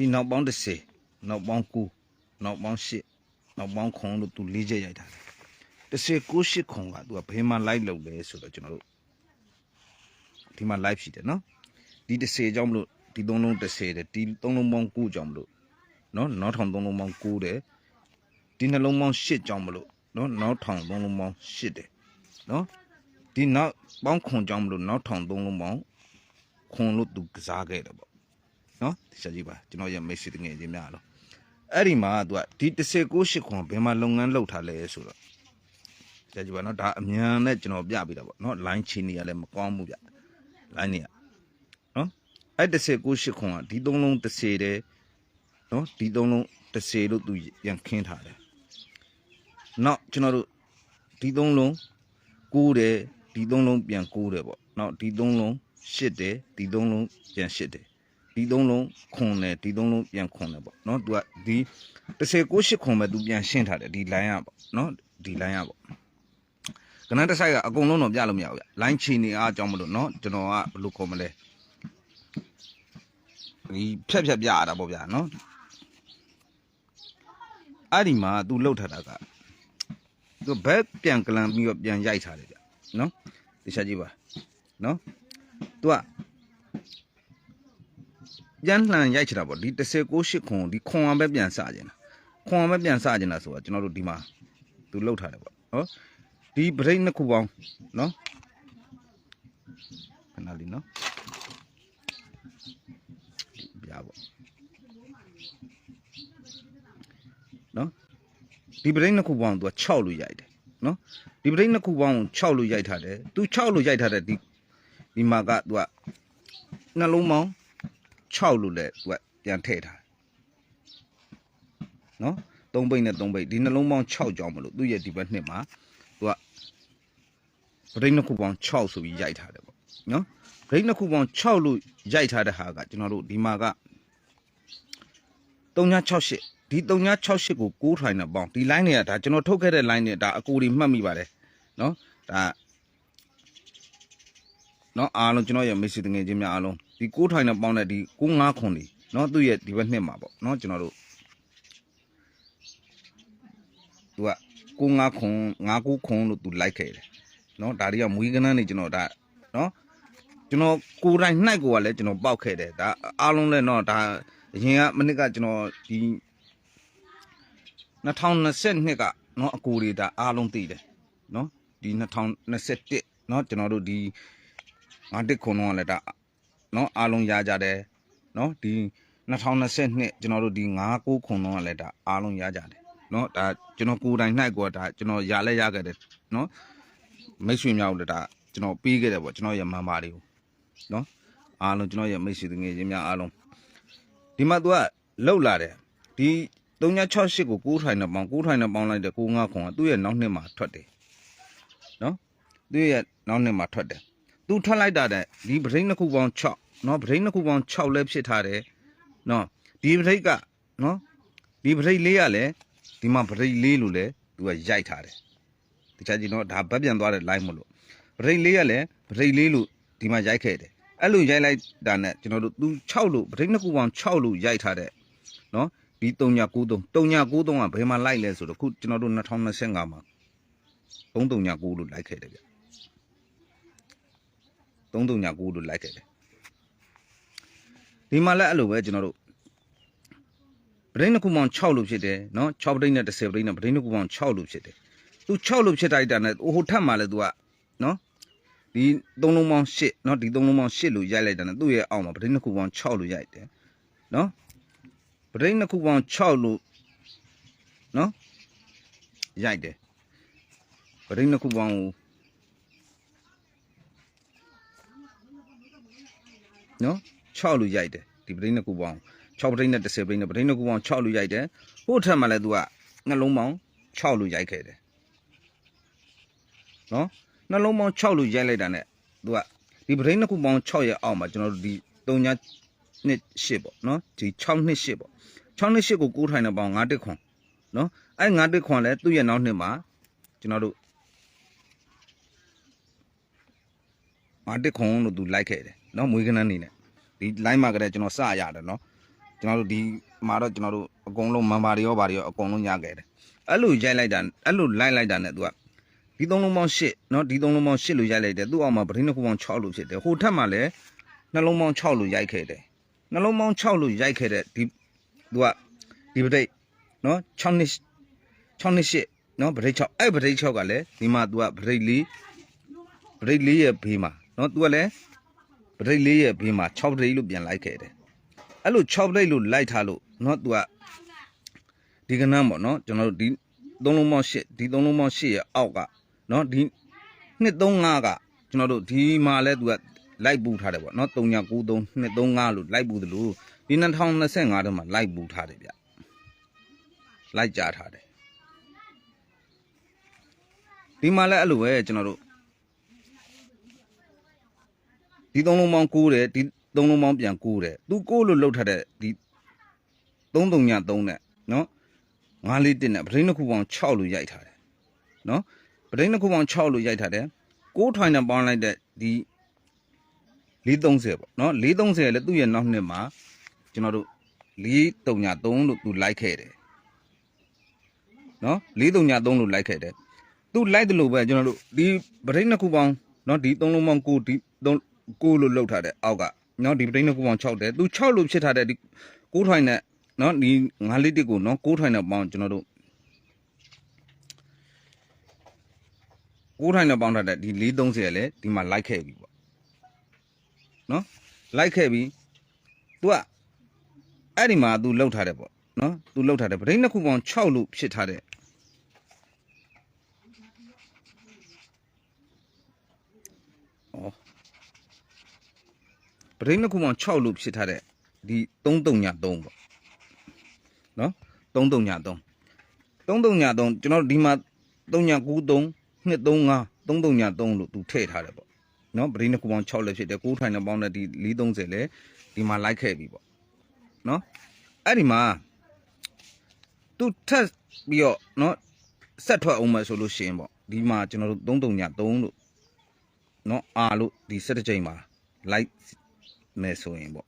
ဒီနောက်ပေါင်း30နောက်ပေါင်း9နောက်ပေါင်း10နောက်ပေါင်း9လို့သူလေးချက်ရိုက်ထားတယ်30 9 8ခွန်ကသူကဘယ်မှာ live လုပ်လဲဆိုတော့ကျွန်တော်တို့ဒီမှာ live ရှိတယ်နော်ဒီ30ကြောင့်မလို့ဒီသုံးလုံး30တယ်ဒီသုံးလုံးပေါင်း9ကြောင့်မလို့နော်နောက်ထောင်သုံးလုံးပေါင်း9တယ်ဒီနှလုံးပေါင်း10ကြောင့်မလို့နော်နောက်ထောင်သုံးလုံးပေါင်း10တယ်နော်ဒီနောက်ပေါင်းခွန်ကြောင့်မလို့နောက်ထောင်သုံးလုံးပေါင်းခွန်လို့သူကစားခဲ့တယ်ပေါ့ နော်ဒီချက်ကြည့်ပါကျွန်တော်ရဲ့မိတ်ဆွေတငယ်ချင်းများလို့အဲ့ဒီမှာသူကဒီ168ခွန်ဘယ်မှာလုပ်ငန်းလုပ်ထားလဲဆိုတော့ချက်ကြည့်ပါနော်ဒါအမြန်နဲ့ကျွန်တော်ပြပေးတာပေါ့နော် line ချင်းနေရလဲမကောင်းဘူးဗျ line နေရနော်အဲ့168ခွန်ကဒီသုံးလုံး30တယ်နော်ဒီသုံးလုံး30လို့သူပြန်ခင်းထားတယ်နောက်ကျွန်တော်တို့ဒီသုံးလုံး9တယ်ဒီသုံးလုံးပြန်9တယ်ပေါ့နောက်ဒီသုံးလုံး10တယ်ဒီသုံးလုံးပြန်10တယ် ဒီသုံးလုံးခွန်တယ်ဒီသုံးလုံးပြန်ခွန်တယ်ပေါ့နော်သူကဒီ168ခွန်ပဲသူပြန်ရှင်းထားတယ်ဒီ line ကပေါ့နော်ဒီ line ကပေါ့ကနန်းတစ်ဆိုင်ကအကုန်လုံးတော့ပြလို့မရဘူးဗျ line ချီနေအားအကြောင်းမလို့နော်ကျွန်တော်ကဘယ်လိုခေါ်မလဲဒီဖြက်ဖြက်ပြရတာပေါ့ဗျာနော်အဲ့ဒီမှာသူလှုပ်ထားတာကသူဘက်ပြန်ကလန်ပြီးတော့ပြန်ရိုက်ထားတယ်ဗျနော်ဒီချက်ကြည့်ပါနော်သူက ပြန်လှန်ရိုက်ချတာပေါ့ဒီ168ခွန်ဒီခွန်အောင်ပဲပြန်စကြင်တာခွန်အောင်ပဲပြန်စကြင်တာဆိုတာကျွန်တော်တို့ဒီမှာသူလှုပ်ထားတယ်ပေါ့နော်ဒီဗရိတ်နှစ်ခုပေါင်းနော်ခဏလေးနော်ပြပါနော်ဒီဗရိတ်နှစ်ခုပေါင်းသူက6လို့ရိုက်တယ်နော်ဒီဗရိတ်နှစ်ခုပေါင်း6လို့ရိုက်ထားတယ်သူ6လို့ရိုက်ထားတဲ့ဒီဒီမှာကသူကနှလုံးပေါင်း 6လို့လည်းသူကပြန်ထည့်ထားတယ်နော်3ပိတ်နဲ့3ပိတ်ဒီနှလုံးပေါင်း6ကြောင်းမလို့သူ့ရဲ့ဒီဘက်နှစ်မှာသူကဗရိတ်နှစ်ခုပေါင်း6ဆိုပြီးရိုက်ထားတယ်ပေါ့နော်ဗရိတ်နှစ်ခုပေါင်း6လို့ရိုက်ထားတဲ့ဟာကကျွန်တော်တို့ဒီမှာက3968ဒီ3968ကို6ထိုင်နဲ့ပေါင်းဒီ line တွေကဒါကျွန်တော်ထုတ်ခဲ့တဲ့ line တွေဒါအကူတွေမှတ်မိပါတယ်နော်ဒါ နော်အားလုံးကျွန်တော်ရဲ့မိတ်ဆွေတငယ်ချင်းများအားလုံးဒီ6ထိုင်နဲ့ပေါင်းတဲ့ဒီ95ခွန်တွေနော်သူ့ရဲ့ဒီဘက်နှစ်မှာပေါ့နော်ကျွန်တော်တို့သူက95ခွန်59ခွန်လို့သူလိုက်ခဲ့တယ်နော်ဒါတွေကမွေးကနန်းနေကျွန်တော်ဒါနော်ကျွန်တော်ကိုယ်တိုင်နှိုက်ကိုကလည်းကျွန်တော်ပောက်ခဲ့တယ်ဒါအားလုံးလည်းတော့ဒါအရင်ကမနစ်ကကျွန်တော်ဒီ2022ကနော်အကူတွေဒါအားလုံးသိတယ်နော်ဒီ2021နော်ကျွန်တော်တို့ဒီ ငါတစ်ခွန်တော့လည်းဒါနော်အားလုံးရကြတယ်နော်ဒီ2022ကျွန်တော်တို့ဒီ9 9ခွန်တော့လည်းဒါအားလုံးရကြတယ်နော်ဒါကျွန်တော်ကိုယ်တိုင်နှိုက်ကိုဒါကျွန်တော်ရလဲရခဲ့တယ်နော်မိတ်ဆွေများတို့လည်းဒါကျွန်တော်ပေးခဲ့တယ်ပေါ့ကျွန်တော်ရဲ့မန်ပါတွေကိုနော်အားလုံးကျွန်တော်ရဲ့မိတ်ဆွေငယ်ချင်းများအားလုံးဒီမှာ तू ကလှုပ်လာတယ်ဒီ368ကို6ထိုင်နဲ့ပေါင်း6ထိုင်နဲ့ပေါင်းလိုက်တဲ့95ခွန်ကသူ့ရဲ့နောက်နှစ်မှာထွက်တယ်နော်သူ့ရဲ့နောက်နှစ်မှာထွက်တယ် သူထွက်လိုက်တာတဲ့ဒီဗရိတ်နှစ်ခုပေါင်း6เนาะဗရိတ်နှစ်ခုပေါင်း6လဲဖြစ်ထားတယ်เนาะဒီဗရိတ်ကเนาะဒီဗရိတ်လေးကလည်းဒီမှာဗရိတ်လေးလို့လဲသူကရိုက်ထားတယ်တခြားကြီးเนาะဒါဘက်ပြန်သွားတဲ့ line မလို့ဗရိတ်လေးကလည်းဗရိတ်လေးလို့ဒီမှာရိုက်ခဲ့တယ်အဲ့လိုရိုက်လိုက်တာနဲ့ကျွန်တော်တို့သူ6လို့ဗရိတ်နှစ်ခုပေါင်း6လို့ရိုက်ထားတဲ့เนาะဒီ3993 3993ကဘယ်မှာလိုက်လဲဆိုတော့ခုကျွန်တော်တို့2025မှာ3339လို့လိုက်ခဲ့တယ်ဗျ 3399လို့လိုက်ခဲ့တယ်ဒီမှာလည်းအဲ့လိုပဲကျွန်တော်တို့ပဒိန်းတစ်ခုပေါင်း6လို့ဖြစ်တယ်နော်6ပဒိန်းနဲ့10ပဒိန်းနဲ့ပဒိန်းတစ်ခုပေါင်း6လို့ဖြစ်တယ်သူ6လို့ဖြစ်တိုက်တာနဲ့ဟိုထပ်မှာလည်းသူကနော်ဒီ3လုံးပေါင်း8နော်ဒီ3လုံးပေါင်း8လို့ရိုက်လိုက်တာနဲ့သူ့ရဲ့အောက်မှာပဒိန်းတစ်ခုပေါင်း6လို့ရိုက်တယ်နော်ပဒိန်းတစ်ခုပေါင်း6လို့နော်ရိုက်တယ်ပဒိန်းတစ်ခုပေါင်းကို နော်6လူရိုက်တယ်ဒီပဋိနှစ်ခုပေါင်း6ပဋိနဲ့10ပဋိနဲ့ပဋိနှစ်ခုပေါင်း6လူရိုက်တယ်ဟို့ထက်မှလည်းသူကနှလုံးပေါင်း6လူရိုက်ခဲ့တယ်နော်နှလုံးပေါင်း6လူရိုက်လိုက်တာနဲ့သူကဒီပဋိနှစ်ခုပေါင်း6ရဲ့အောက်မှာကျွန်တော်တို့ဒီ3ညနှစ်8ပေါ့နော်ဒီ6နှစ်8ပေါ့6နှစ်8ကို9ထိုင်တဲ့ပေါင်း9တက်ခွန်နော်အဲ့9တက်ခွန်လည်းသူ့ရဲ့နောက်နှစ်မှာကျွန်တော်တို့9တက်ခွန်လို့သူလိုက်ခဲ့တယ် နော်မွေးကနန်းနေနဲ့ ဒီ line မှာကတည်းကကျွန်တော်စရတယ်နော် ကျွန်တော်တို့ဒီမှာတော့ကျွန်တော်တို့အကုန်လုံးမန်ပါတွေရောဗာတွေရောအကုန်လုံးရခဲ့တယ်အဲ့လိုရိုက်လိုက်တာအဲ့လိုလိုက်လိုက်တာနဲ့သူကဒီသုံးလုံးပေါင်း8เนาะဒီသုံးလုံးပေါင်း8လို့ရိုက်လိုက်တယ်သူ့အောက်မှာပရင်းတစ်ခုပေါင်း6လို့ဖြစ်တယ်ဟိုထက်မှာလည်းနှလုံးပေါင်း6လို့ရိုက်ခဲ့တယ်နှလုံးပေါင်း6လို့ရိုက်ခဲ့တဲ့ဒီသူကဒီပရိတ်เนาะ6နှစ်6နှစ်8เนาะပရိတ်6အဲ့ပရိတ်6ကလည်းဒီမှာသူကပရိတ်4ပရိတ်4ရဲ့ဘေးမှာเนาะသူကလည်း ပရိတ်4ရဲ့ဘေးမှာ6ပရိတ်လို့ပြန်လိုက်ခဲ့တယ် အဲ့လို6ပရိတ်လို့လိုက်ထားလို့เนาะသူကဒီကနန်းပေါ့เนาะကျွန်တော်တို့ဒီသုံးလုံးပေါင်း8ဒီသုံးလုံးပေါင်း8ရဲ့အောက်ကเนาะဒီ235ကကျွန်တော်တို့ဒီမှာလဲသူကလိုက်ပူထားတယ်ပေါ့เนาะ3993 235လို့လိုက်ပူတယ်လို့ဒီ2025ထဲမှာလိုက်ပူထားတယ်ဗျလိုက်ကြထားတယ်ဒီမှာလဲအဲ့လိုပဲကျွန်တော်တို့ ဒီသုံးလုံးပေါင်း9တယ်ဒီသုံးလုံးပေါင်းပြန်9တယ်သူ9လို့လောက်ထတဲ့ဒီ33ည3နဲ့နော်9လေး1နဲ့ပဋိနှစ်ခုပေါင်း6လို့ရိုက်ထားတယ်နော်ပဋိနှစ်ခုပေါင်း6လို့ရိုက်ထားတယ်9ထိုင်နဲ့ပေါင်းလိုက်တဲ့ဒီ430ပေါ့နော်430လည်းသူ့ရဲ့နောက်နှစ်မှာကျွန်တော်တို့433လို့သူလိုက်ခဲ့တယ်နော်433လို့လိုက်ခဲ့တယ်သူလိုက်တယ်လို့ပဲကျွန်တော်တို့ဒီပဋိနှစ်ခုပေါင်းနော်ဒီ3လုံးပေါင်း9ဒီ ကိုလို့လှုပ်ထားတဲ့အောက်ကနော်ဒီပတိန်းကုပေါင်း6တဲ့သူ6လို့ဖြစ်ထားတဲ့ဒီ6ထွိုင်နဲ့နော်ဒီ9လေးတစ်ကိုနော်6ထွိုင်နဲ့ပေါင်းကျွန်တော်တို့6ထိုင်နဲ့ပေါင်းထားတဲ့ဒီ430ရယ်လေဒီမှာလိုက်ခဲ့ပြီပေါ့နော်လိုက်ခဲ့ပြီ तू อ่ะအဲ့ဒီမှာ तू လောက်ထားတယ်ပေါ့နော် तू လောက်ထားတယ်ပဋိနှစ်ခုပေါင်း6လို့ဖြစ်ထားတယ်ဩ ပထိန်းတစ်ခုပေါင်း6လို့ဖြစ်ထားတဲ့ဒီ33ည3ပေါ့เนาะ33ည3 33ည3ကျွန်တော်တို့ဒီမှာ3ည93 235 33ည3လို့ तू ထည့်ထားတယ်ပေါ့เนาะပထိန်းတစ်ခုပေါင်း6လည်းဖြစ်တယ်9ထိုင်နဲ့ပေါင်းတဲ့ဒီ430လည်းဒီမှာလိုက်ခဲ့ပြီပေါ့เนาะအဲ့ဒီမှာ သူထက်ပြီးတော့เนาะဆက်ထွက်အောင်မယ်ဆိုလို့ရှိရင်ပေါ့ဒီမှာကျွန်တော်တို့33ည3လို့เนาะအာလို့ဒီ17ချိန်မှာ like မယ်ဆိုရင်ပေါ့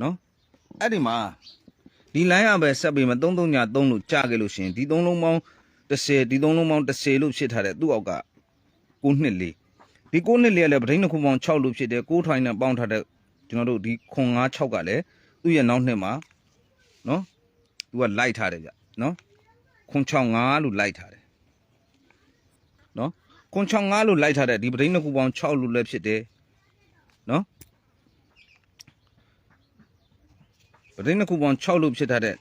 နော်အဲ့ဒီမှာဒီ line ကပဲဆက်ပြီးမ3 3ညာ3လို့ကြာခဲ့လို့ရှင်ဒီ3လုံးပေါင်း30ဒီ3လုံးပေါင်း30လို့ဖြစ်ထားတဲ့သူ့အောက်က9နှစ်လေးဒီ9နှစ်လေးကလည်းပဋိနှစ်ခုပေါင်း6လို့ဖြစ်တယ်9ထိုင်းနဲ့ပေါင်းထားတဲ့ကျွန်တော်တို့ဒီ9 9 6ကလည်းသူ့ရဲ့နောက်နှစ်မှာနော်သူကလိုက်ထားတယ်ဗျနော်965လို့လိုက်ထားတယ်နော်965လို့လိုက်ထားတဲ့ဒီပဋိနှစ်ခုပေါင်း6လို့လည်းဖြစ်တယ်နော် ပဒိန်းနှစ်ခုပေါင်း6လို့ဖြစ်ထားတဲ့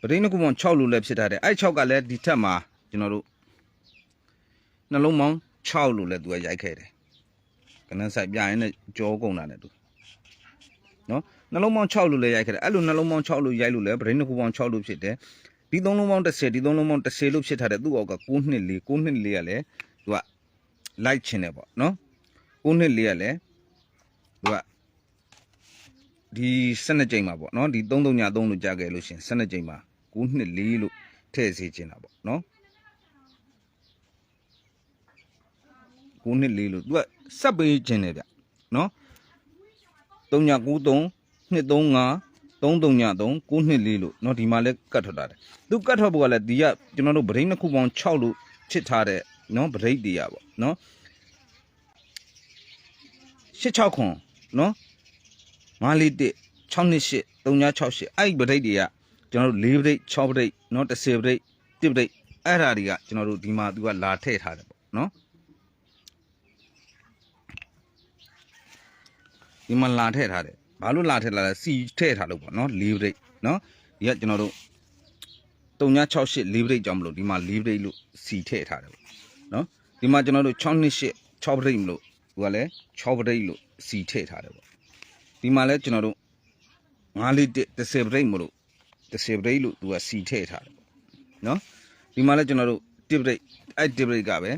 ပဒိန်းနှစ်ခုပေါင်း6လို့လည်းဖြစ်ထားတယ်အဲ့6ကလည်းဒီထက်မှာကျွန်တော်တို့နှလုံးပေါင်း6လို့လည်းသူကရိုက်ခဲ့တယ်ကနန်းဆိုင်ပြရင်လည်းကြောကုန်တာနဲ့တူနော်နှလုံးပေါင်း6လို့လည်းရိုက်ခဲ့တယ်အဲ့လိုနှလုံးပေါင်း6လို့ရိုက်လို့လည်းဗရင်တစ်ခုပေါင်း6လို့ဖြစ်တယ်ဒီသုံးလုံးပေါင်း30ဒီသုံးလုံးပေါင်း30လို့ဖြစ်ထားတဲ့သူ့အောက်က9နှစ်4 9နှစ်4ကလည်းသူက လိုက်ချင်တယ်ပေါ့နော်9နှစ်4ကလည်းသူကဒီ12ကြိမ်မှာပေါ့နော်ဒီ33ည3လို့ကြာခဲ့လို့ရှင်12ကြိမ်မှာ9နှစ်4လို့ထည့်စေချင်တာပေါ့နော်9နှစ်4လို့ तू ကစက်ပေးခြင်းတယ်ဗျနော်3ည93 235 339 9နှစ်4လို့နော်ဒီမှာလဲကတ်ထွက်တာတယ်သူကတ်ထွက်ဖို့ကလည်းဒီကကျွန်တော်တို့ဗရိတ်နှစ်ခုပေါင်း6လို့ချစ်ထားတဲ့ နော်ဗရိတ်တွေရပေါ့နော်86ခွန်နော်5လေး1 6နှစ်8 3968အဲ့ဒီဗရိတ်တွေကကျွန်တော်တို့4ဗရိတ်6ဗရိတ်နော်10ဗရိတ်1ဗရိတ်အဲ့ဓာတွေကကျွန်တော်တို့ဒီမှာသူကလာထည့်ထားတယ်ပေါ့နော်ဒီမှာလာထည့်ထားတယ်ဘာလို့လာထည့်လာလဲစီထည့်ထားလို့ပေါ့နော်၄ဘရိတ်နော်ဒီကကျွန်တော်တို့3968၄ဘရိတ်ကြောင့်မလို့ဒီမှာ၄ဘရိတ်လို့စီထည့်ထားတယ်ပေါ့ နော်ဒီမှာကျွန်တော်တို့6နှစ်8 6ပရိမလို့ဟိုကလည်း6ပရိလို့စီထည့်ထားတယ်ပေါ့ဒီမှာလည်းကျွန်တော်တို့9လေး10ပရိမလို့10ပရိလို့သူကစီထည့်ထားတယ်နော်ဒီမှာလည်းကျွန်တော်တို့10ပရိအဲ့10ပရိကပဲ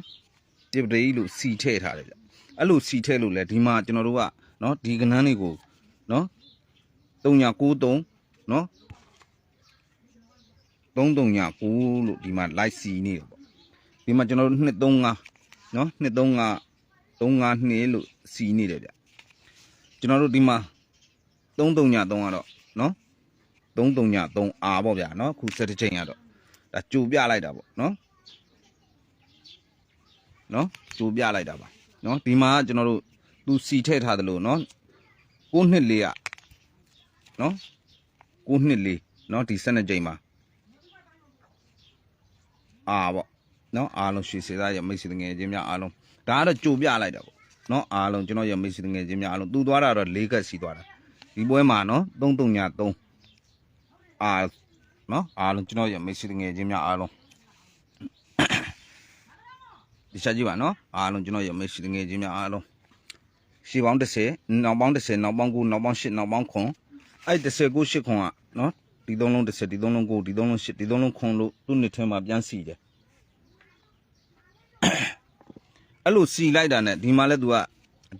10ပရိလို့စီထည့်ထားတယ်ဗျအဲ့လိုစီထည့်လို့လဲဒီမှာကျွန်တော်တို့ကနော်ဒီကဏန်းတွေကိုနော်3993နော်3993လို့ဒီမှာ live စီနေတယ် ပေါ့ဒီမှာကျွန်တော်တို့235เนาะ235 35နှစ်လို့စီနေတယ်ဗျကျွန်တော်တို့ဒီမှာ33ည3ကတော့နော်33ည3အာပေါ့ဗျာနော်ခု7ချိန်ကတော့ဒါကြိုပြလိုက်တာပေါ့နော်နော်ကြိုပြလိုက်တာပါနော်ဒီမှာကျွန်တော်တို့သူစီထည့်ထားတယ်လို့နော်9နှစ်လေးอ่ะနော်9နှစ်လေးနော်ဒီ12ချိန်မှာအာပေါ့ နော်အားလုံးရွှေစေသားရဲ့မိတ်ဆွေငယ်ချင်းများအားလုံးဒါကတော့ကြိုပြလိုက်တာပေါ့နော်အားလုံးကျွန်တော်ရဲ့မိတ်ဆွေငယ်ချင်းများအားလုံးသူသွားတာတော့၄ကက်စီသွားတာဒီပွဲမှာနော်33ည3အာနော်အားလုံးကျွန်တော်ရဲ့မိတ်ဆွေငယ်ချင်းများအားလုံးဒီချက်ကြည့်ပါနော်အားလုံးကျွန်တော်ရဲ့မိတ်ဆွေငယ်ချင်းများအားလုံးရှေ့ပေါင်း30နောက်ပေါင်း30နောက်ပေါင်း9နောက်ပေါင်း10နောက်ပေါင်း9အဲ့30ကို10ခွန်ကနော်ဒီသုံးလုံး30ဒီသုံးလုံး9ဒီသုံးလုံး10ဒီသုံးလုံးခွန်လို့သူ့နှစ်ထဲမှာပြန်စီတယ် အဲ့လိုစီလိုက်တာနဲ့ဒီမှာလဲ तू က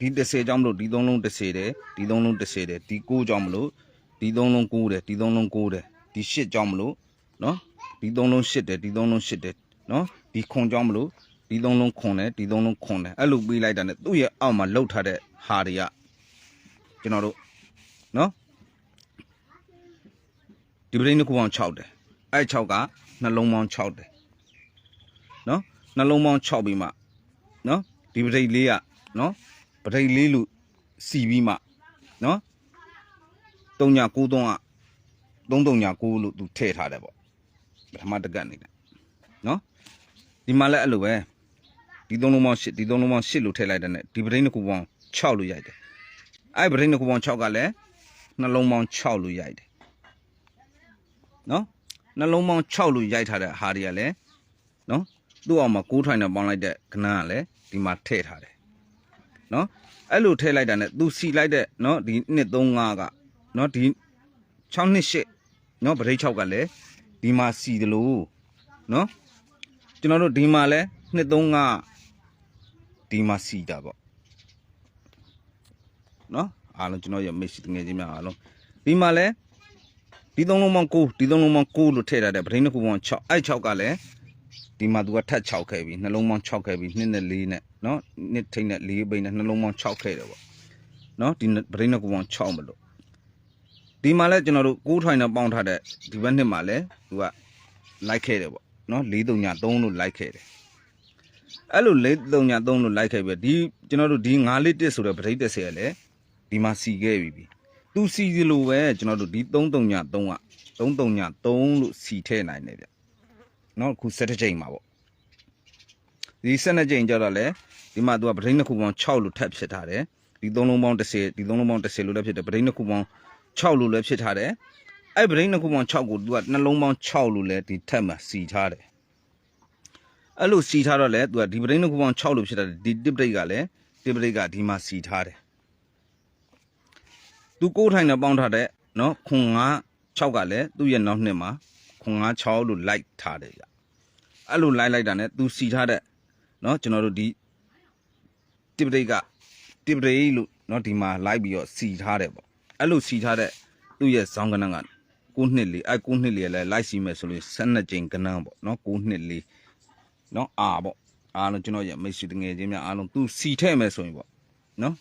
ဒီ30ကြောင်းမလို့ဒီ3လုံး30တယ်ဒီ3လုံး30တယ်ဒီ9ကြောင်းမလို့ဒီ3လုံး9တယ်ဒီ3လုံး9တယ်ဒီ10ကြောင်းမလို့နော်ဒီ3လုံး10တယ်ဒီ3လုံး10တယ်နော်ဒီခွန်ကြောင်းမလို့ဒီ3လုံးခွန်တယ်ဒီ3လုံးခွန်တယ်အဲ့လိုပေးလိုက်တာနဲ့သူ့ရဲ့အောက်မှာလှုပ်ထားတဲ့ဟာတွေကကျွန်တော်တို့နော်ဒီပရင်းတစ်ခုပေါင်း6တယ်အဲ့6ကနှလုံးပေါင်း6တယ်နော်နှလုံးပေါင်း6ပြီးမှ နော်ဒီပထိတ်လေးကနော်ပထိတ်လေးလို့စီပြီးမှနော်3ည9 3က3 3ည9လို့သူထည့်ထားတယ်ပေါ့ပထမတကတ်နေတယ်နော်ဒီမှာလည်းအဲ့လိုပဲဒီသုံးလုံးပေါင်း8ဒီသုံးလုံးပေါင်း8လို့ထည့်လိုက်တဲ့နဲ့ဒီပထိတ်နှစ်ခုပေါင်း6လို့ရိုက်တယ်အဲ့ပထိတ်နှစ်ခုပေါင်း6ကလည်းနှလုံးပေါင်း6လို့ရိုက်တယ်နော်နှလုံးပေါင်း6လို့ရိုက်ထားတဲ့ဟာတွေကလည်းနော် သူ့အောင်မှာ6ထိုင်နဲ့ပေါင်းလိုက်တဲ့ခဏကလည်းဒီမှာထည့်ထားတယ်နော်အဲ့လိုထည့်လိုက်တာ ਨੇ သူစီလိုက်တဲ့နော်ဒီ1 3 5ကနော်ဒီ6နှစ်8နော်ဗရိတ်6ကလည်းဒီမှာစီတယ်လို့နော်ကျွန်တော်တို့ဒီမှာလဲ2 3 5ဒီမှာစီတာပေါ့နော်အားလုံးကျွန်တော်ရဲ့မိတ်ဆွေငယ်ချင်းများအားလုံးဒီမှာလဲဒီသုံးလုံးပေါင်း9ဒီသုံးလုံးပေါင်း9လို့ထည့်ထားတဲ့ဗရိတ်နှစ်ခုပေါင်း6အဲ့6ကလည်း ဒီမှာသူကထပ်6ခဲ့ပြီနှလုံးပေါင်း6ခဲ့ပြီ2နဲ့4နဲ့เนาะနှစ်ထိတ်နဲ့4ပိနဲ့နှလုံးပေါင်း6ခဲ့တယ်ပေါ့เนาะဒီပရိနကူပေါင်း6မလို့ဒီမှာလဲကျွန်တော်တို့6ထိုင်နဲ့ပေါင်းထားတဲ့ဒီဘက်နှစ်မှာလဲသူကလိုက်ခဲ့တယ်ပေါ့เนาะ4 3ည3လို့လိုက်ခဲ့တယ်အဲ့လို4 3ည3လို့လိုက်ခဲ့ပြီဒီကျွန်တော်တို့ဒီ9လေး1ဆိုတဲ့ပရိသက်ဆယ်လဲဒီမှာစီခဲ့ပြီပြီသူစီစလိုပဲကျွန်တော်တို့ဒီ3 3ည3က3 3ည3လို့စီထည့်နိုင်တယ်ဗျ နော်အခု17ချိန်မှာပေါ့ဒီ17ချိန်ကျတော့လေဒီမှာသူကပထိန်းတစ်ခုပေါင်း6လို့ထပ်ဖြစ်ထားတယ်ဒီသုံးလုံးပေါင်း10ဒီသုံးလုံးပေါင်း10လို့လည်းဖြစ်တယ်ပထိန်းတစ်ခုပေါင်း6လို့လည်းဖြစ်ထားတယ်အဲ့ပထိန်းတစ်ခုပေါင်း6ကိုသူကနှလုံးပေါင်း6လို့လည်းဒီထပ်မှာစီထားတယ်အဲ့လိုစီထားတော့လေသူကဒီပထိန်းတစ်ခုပေါင်း6လို့ဖြစ်ထားတယ်ဒီတစ်ပရိတ်ကလည်းတစ်ပရိတ်ကဒီမှာစီထားတယ်သူကိုးထိုင်နဲ့ပေါင်းထားတဲ့နော်ခွန်9 6ကလည်းသူ့ရဲ့နောက်နှစ်မှာ ခွန်9 6လို့လိုက်ထားတယ်ဗျအဲ့လိုလိုက်လိုက်တာ ਨੇ သူစီထားတဲ့နော်ကျွန်တော်တို့ဒီတစ်ပရိတ်ကတစ်ပရိတ်လို့နော်ဒီမှာလိုက်ပြီးတော့စီထားတယ်ပေါ့အဲ့လိုစီထားတဲ့သူ့ရဲ့ဇောင်းကနန်းက9နှစ်လေးအဲ့9နှစ်လေးလည်းလိုက်စီမယ်ဆိုလို့12ကြိမ်ကနန်းပေါ့နော်9နှစ်လေးနော်အာပေါ့အားလုံးကျွန်တော်ရဲ့မိတ်ဆွေတငယ်ချင်းများအားလုံးသူစီထဲ့မယ်ဆိုရင်ပေါ့နော်